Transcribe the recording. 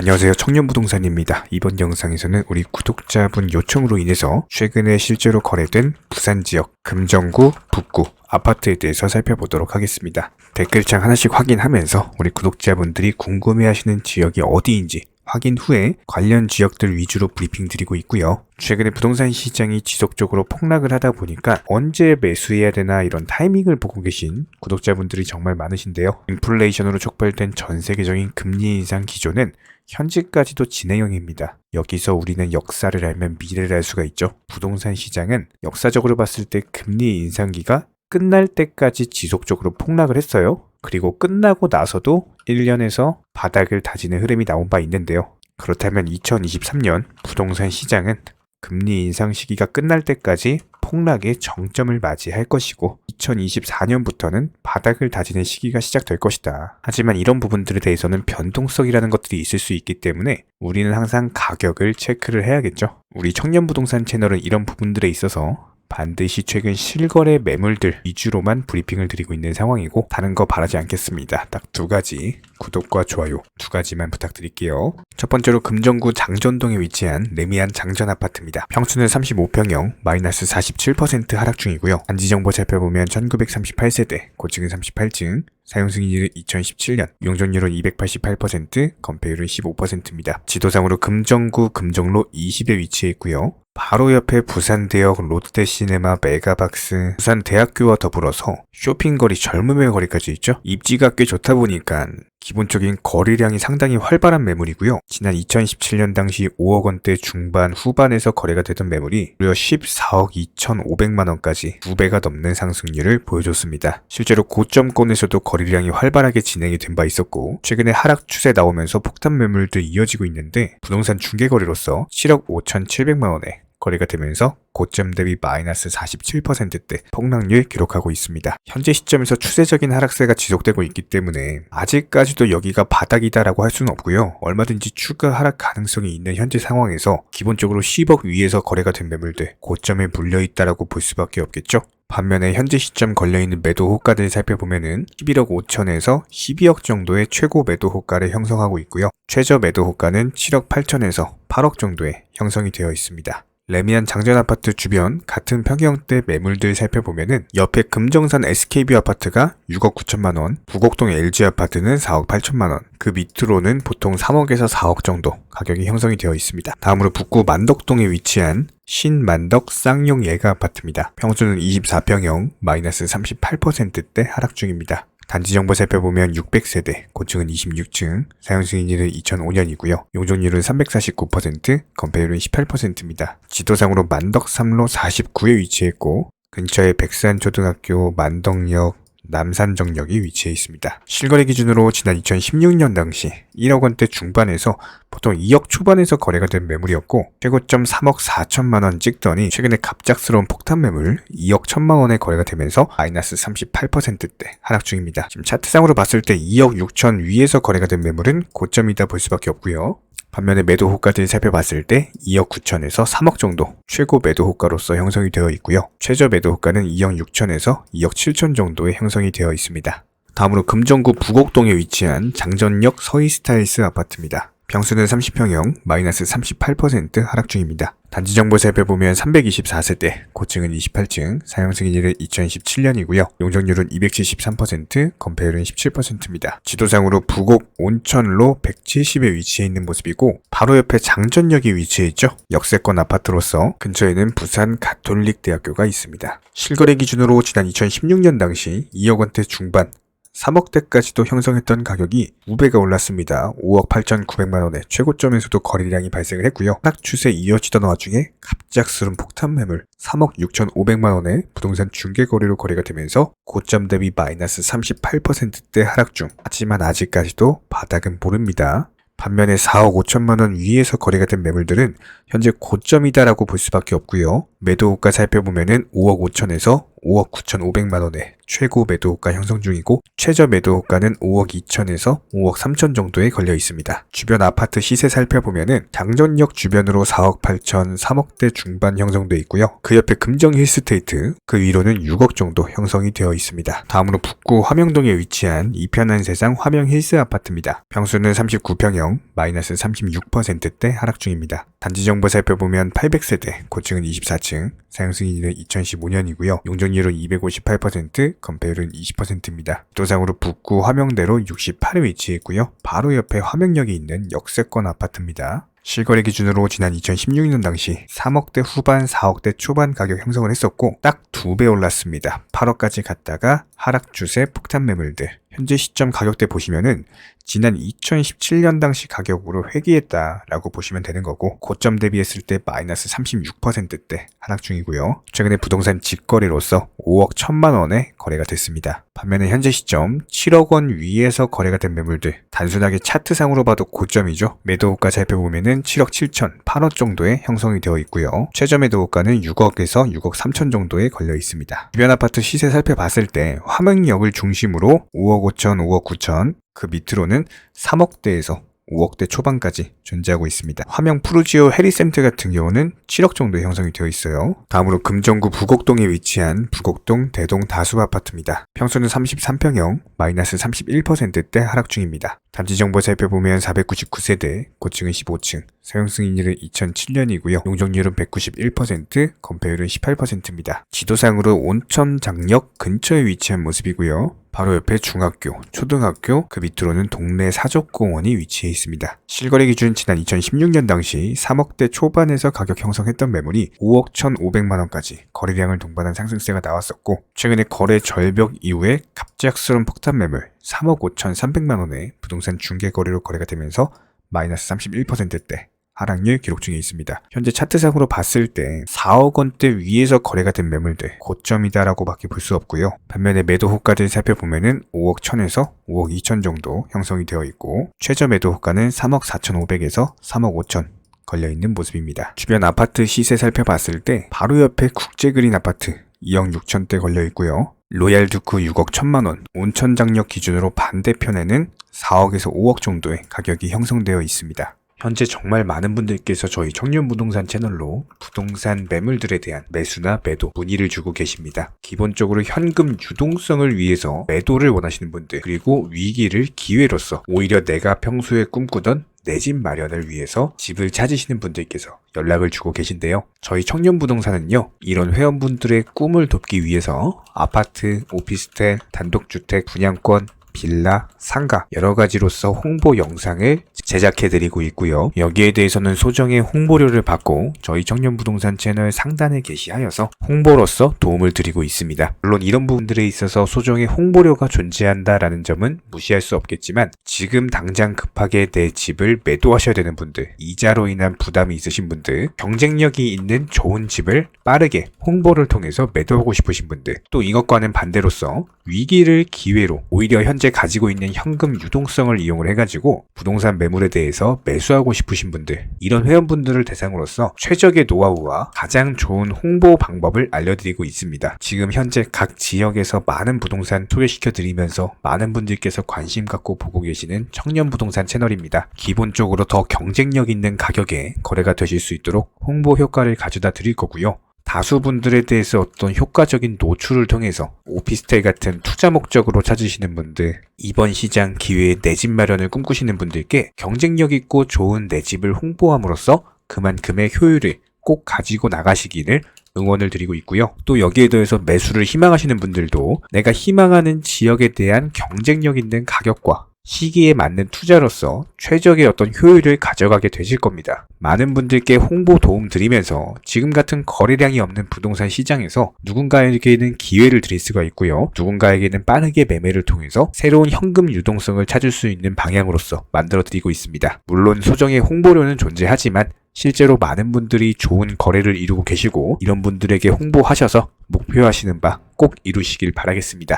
안녕하세요. 청년부동산입니다. 이번 영상에서는 우리 구독자분 요청으로 인해서 최근에 실제로 거래된 부산 지역 금정구, 북구 아파트에 대해서 살펴보도록 하겠습니다. 댓글창 하나씩 확인하면서 우리 구독자분들이 궁금해하시는 지역이 어디인지 확인 후에 관련 지역들 위주로 브리핑 드리고 있고요. 최근에 부동산 시장이 지속적으로 폭락을 하다 보니까 언제 매수해야 되나 이런 타이밍을 보고 계신 구독자분들이 정말 많으신데요. 인플레이션으로 촉발된 전 세계적인 금리 인상 기조는 현재까지도 진행형입니다. 여기서 우리는 역사를 알면 미래를 알 수가 있죠. 부동산 시장은 역사적으로 봤을 때 금리 인상기가 끝날 때까지 지속적으로 폭락을 했어요. 그리고 끝나고 나서도 1년에서 바닥을 다지는 흐름이 나온 바 있는데요. 그렇다면 2023년 부동산 시장은 금리 인상 시기가 끝날 때까지 폭락의 정점을 맞이할 것이고 2024년부터는 바닥을 다지는 시기가 시작될 것이다. 하지만 이런 부분들에 대해서는 변동성이라는 것들이 있을 수 있기 때문에 우리는 항상 가격을 체크를 해야겠죠. 우리 청년 부동산 채널은 이런 부분들에 있어서 반드시 최근 실거래 매물들 위주로만 브리핑을 드리고 있는 상황이고 다른 거 바라지 않겠습니다. 딱 두 가지 구독과 좋아요 두 가지만 부탁드릴게요. 첫 번째로 금정구 장전동에 위치한 레미안 장전 아파트입니다. 평수는 35평형 마이너스 47% 하락 중이고요. 단지 정보 살펴보면 1938세대, 고층은 38층, 사용 승인일은 2017년, 용적률은 288%, 건폐율은 15%입니다. 지도상으로 금정구 금정로 20에 위치해 있고요. 바로 옆에 부산대역 롯데시네마 메가박스 부산대학교와 더불어서 쇼핑거리 젊음의 거리까지 있죠. 입지가 꽤 좋다 보니까 기본적인 거래량이 상당히 활발한 매물이고요. 지난 2017년 당시 5억 원대 중반 후반에서 거래가 되던 매물이 무려 14억 2,500만 원까지 2배가 넘는 상승률을 보여줬습니다. 실제로 고점권에서도 거래량이 활발하게 진행이 된 바 있었고 최근에 하락 추세 나오면서 폭탄 매물도 이어지고 있는데 부동산 중개거래로서 7억 5,700만 원에 거래가 되면서 고점 대비 마이너스 47%대 폭락률 기록하고 있습니다. 현재 시점에서 추세적인 하락세가 지속되고 있기 때문에 아직까지도 여기가 바닥이다라고 할 수는 없고요. 얼마든지 추가 하락 가능성이 있는 현재 상황에서 기본적으로 10억 위에서 거래가 된 매물들 고점에 물려 있다라고 볼 수밖에 없겠죠. 반면에 현재 시점 걸려있는 매도 호가들 살펴보면은 11억 5천에서 12억 정도의 최고 매도 호가를 형성하고 있고요. 최저 매도 호가는 7억 8천에서 8억 정도에 형성이 되어 있습니다. 레미안 장전 아파트 주변 같은 평형대 매물들 살펴보면은 옆에 금정산 SKB 아파트가 6억 9천만 원, 부곡동 LG 아파트는 4억 8천만 원, 그 밑으로는 보통 3억에서 4억 정도 가격이 형성이 되어 있습니다. 다음으로 북구 만덕동에 위치한 신만덕 쌍용 예가 아파트입니다. 평수는 24평형 마이너스 38%대 하락 중입니다. 단지 정보 살펴보면 600세대, 고층은 26층, 사용 승인일은 2005년이고요. 용적률은 349%, 건폐율은 18%입니다. 지도상으로 만덕 3로 49에 위치했고 근처에 백산초등학교, 만덕역, 남산정역이 위치해 있습니다. 실거래 기준으로 지난 2016년 당시 1억 원대 중반에서 보통 2억 초반에서 거래가 된 매물이었고 최고점 3억 4천만 원 찍더니 최근에 갑작스러운 폭탄 매물 2억 1천만 원에 거래가 되면서 마이너스 38%대 하락 중입니다. 지금 차트상으로 봤을 때 2억 6천 위에서 거래가 된 매물은 고점이다 볼 수밖에 없고요. 반면에 매도 호가들 살펴봤을 때 2억 9천에서 3억 정도 최고 매도 호가로서 형성이 되어 있고요. 최저 매도 호가는 2억 6천에서 2억 7천 정도에 형성이 되어 있습니다. 다음으로 금정구 부곡동에 위치한 장전역 서이스타일스 아파트입니다. 평수는 30평형, 마이너스 38% 하락 중입니다. 단지 정보 살펴보면 324세대, 고층은 28층, 사용 승인일은 2017년이고요. 용적률은 273%, 건폐율은 17%입니다. 지도상으로 부곡 온천로 170에 위치해 있는 모습이고 바로 옆에 장전역이 위치해 있죠. 역세권 아파트로서 근처에는 부산 가톨릭 대학교가 있습니다. 실거래 기준으로 지난 2016년 당시 2억 원대 중반 3억대까지도 형성했던 가격이 5배가 올랐습니다. 5억 8,900만 원의 최고점에서도 거래량이 발생을 했고요. 하락 추세 이어지던 와중에 갑작스런 폭탄 매물 3억 6,500만 원의 부동산 중개 거래로 거래가 되면서 고점 대비 마이너스 38%대 하락 중. 하지만 아직까지도 바닥은 모릅니다. 반면에 4억 5천만 원 위에서 거래가 된 매물들은 현재 고점이다라고 볼 수밖에 없고요. 매도 호가 살펴보면은 5억 5천에서 5억 9,500만 원의 최고 매도가 형성 중이고 최저 매도가는 5억 2천에서 5억 3천 정도에 걸려 있습니다. 주변 아파트 시세 살펴보면은 장전역 주변으로 4억 8천, 3억대 중반 형성돼 있고요. 그 옆에 금정 힐스테이트, 그 위로는 6억 정도 형성이 되어 있습니다. 다음으로 북구 화명동에 위치한 이편한 세상 화명 힐스 아파트입니다. 평수는 39평형, 마이너스 36%대 하락 중입니다. 단지 정보 살펴보면 800세대, 고층은 24층, 사용 승인은 2015년이고요. 용 적률은 258%, 건폐율은 20%입니다. 도상으로 북구 화명대로 68에 위치해 있고요. 바로 옆에 화명역이 있는 역세권 아파트입니다. 실거래 기준으로 지난 2016년 당시 3억대 후반, 4억대 초반 가격 형성을 했었고 딱 두 배 올랐습니다. 8억까지 갔다가 하락 추세 폭탄 매물들. 현재 시점 가격대 보시면은 지난 2017년 당시 가격으로 회귀했다라고 보시면 되는 거고 고점 대비했을 때 마이너스 36%대 하락 중이고요. 최근에 부동산 직거래로서 5억 1천만 원에 거래가 됐습니다. 반면에 현재 시점 7억 원 위에서 거래가 된 매물들 단순하게 차트상으로 봐도 고점이죠. 매도가 살펴보면은 7억 7천, 8억 정도에 형성이 되어 있고요. 최저 매도가는 6억에서 6억 3천 정도에 걸려 있습니다. 주변 아파트 시세 살펴봤을 때 화명역을 중심으로 5억 5천, 5억 9천, 그 밑으로는 3억대에서 5억대 초반까지 존재하고 있습니다. 화명 푸르지오 해리센터 같은 경우는 7억 정도 형성이 되어 있어요. 다음으로 금정구 부곡동에 위치한 부곡동 대동 다수 아파트입니다. 평수는 33평형, 마이너스 31%대 하락 중입니다. 단지 정보 살펴보면 499세대, 고층은 15층, 사용 승인일은 2007년이고요. 용적률은 191%, 건폐율은 18%입니다. 지도상으로 온천 장역 근처에 위치한 모습이고요. 바로 옆에 중학교, 초등학교, 그 밑으로는 동네 사족공원이 위치해 있습니다. 실거래 기준 지난 2016년 당시 3억대 초반에서 가격 형성했던 매물이 5억 1,500만 원까지 거래량을 동반한 상승세가 나왔었고 최근에 거래 절벽 이후에 갑작스러운 폭탄 매물 3억 5,300만 원의 부동산 중개 거래로 거래가 되면서 마이너스 31%대 하락률 기록 중에 있습니다. 현재 차트상으로 봤을 때 4억 원대 위에서 거래가 된 매물들 고점이다라고 밖에 볼 수 없고요. 반면에 매도 호가들 살펴보면은 5억 1000에서 5억 2000 정도 형성이 되어 있고 최저 매도 호가는 3억 4500에서 3억 5000 걸려 있는 모습입니다. 주변 아파트 시세 살펴봤을 때 바로 옆에 국제그린 아파트 2억 6천대 걸려 있고요. 로얄 두쿠 6억 1천만 원, 온천장역 기준으로 반대편에는 4억에서 5억 정도의 가격이 형성되어 있습니다. 현재 정말 많은 분들께서 저희 청년 부동산 채널로 부동산 매물들에 대한 매수나 매도 문의를 주고 계십니다. 기본적으로 현금 유동성을 위해서 매도를 원하시는 분들 그리고 위기를 기회로서 오히려 내가 평소에 꿈꾸던 내 집 마련을 위해서 집을 찾으시는 분들께서 연락을 주고 계신데요. 저희 청년 부동산은요, 이런 회원분들의 꿈을 돕기 위해서 아파트, 오피스텔, 단독주택, 분양권, 빌라, 상가 여러 가지로서 홍보 영상을 제작해 드리고 있고요. 여기에 대해서는 소정의 홍보료를 받고 저희 청년 부동산 채널 상단에 게시하여서 홍보로서 도움을 드리고 있습니다. 물론 이런 부분들에 있어서 소정의 홍보료가 존재한다라는 점은 무시할 수 없겠지만 지금 당장 급하게 내 집을 매도하셔야 되는 분들, 이자로 인한 부담이 있으신 분들, 경쟁력이 있는 좋은 집을 빠르게 홍보를 통해서 매도하고 싶으신 분들, 또 이것과는 반대로서 위기를 기회로 오히려 현재 가지고 있는 현금 유동성을 이용을 해가지고 부동산 매물에 대해서 매수하고 싶으신 분들 이런 회원분들을 대상으로서 최적의 노하우와 가장 좋은 홍보 방법을 알려드리고 있습니다. 지금 현재 각 지역에서 많은 부동산 소개시켜 드리면서 많은 분들께서 관심 갖고 보고 계시는 청년 부동산 채널입니다. 기본적으로 더 경쟁력 있는 가격에 거래가 되실 수 있도록 홍보 효과를 가져다 드릴 거고요. 다수분들에 대해서 어떤 효과적인 노출을 통해서 오피스텔 같은 투자 목적으로 찾으시는 분들, 이번 시장 기회에 내 집 마련을 꿈꾸시는 분들께 경쟁력 있고 좋은 내 집을 홍보함으로써 그만큼의 효율을 꼭 가지고 나가시기를 응원을 드리고 있고요. 또 여기에 더해서 매수를 희망하시는 분들도 내가 희망하는 지역에 대한 경쟁력 있는 가격과 시기에 맞는 투자로서 최적의 어떤 효율을 가져가게 되실 겁니다. 많은 분들께 홍보 도움 드리면서 지금 같은 거래량이 없는 부동산 시장에서 누군가에게는 기회를 드릴 수가 있고요. 누군가에게는 빠르게 매매를 통해서 새로운 현금 유동성을 찾을 수 있는 방향으로서 만들어 드리고 있습니다. 물론 소정의 홍보료는 존재하지만 실제로 많은 분들이 좋은 거래를 이루고 계시고 이런 분들에게 홍보하셔서 목표하시는 바 꼭 이루시길 바라겠습니다.